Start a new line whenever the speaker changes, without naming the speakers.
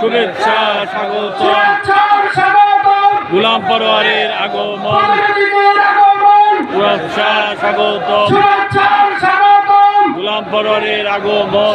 শুভেচ্ছা স্বাগত গোলাম পরোয়ারের আগমন। শুভেচ্ছা স্বাগত গোলাম পরোয়ারের আগমন।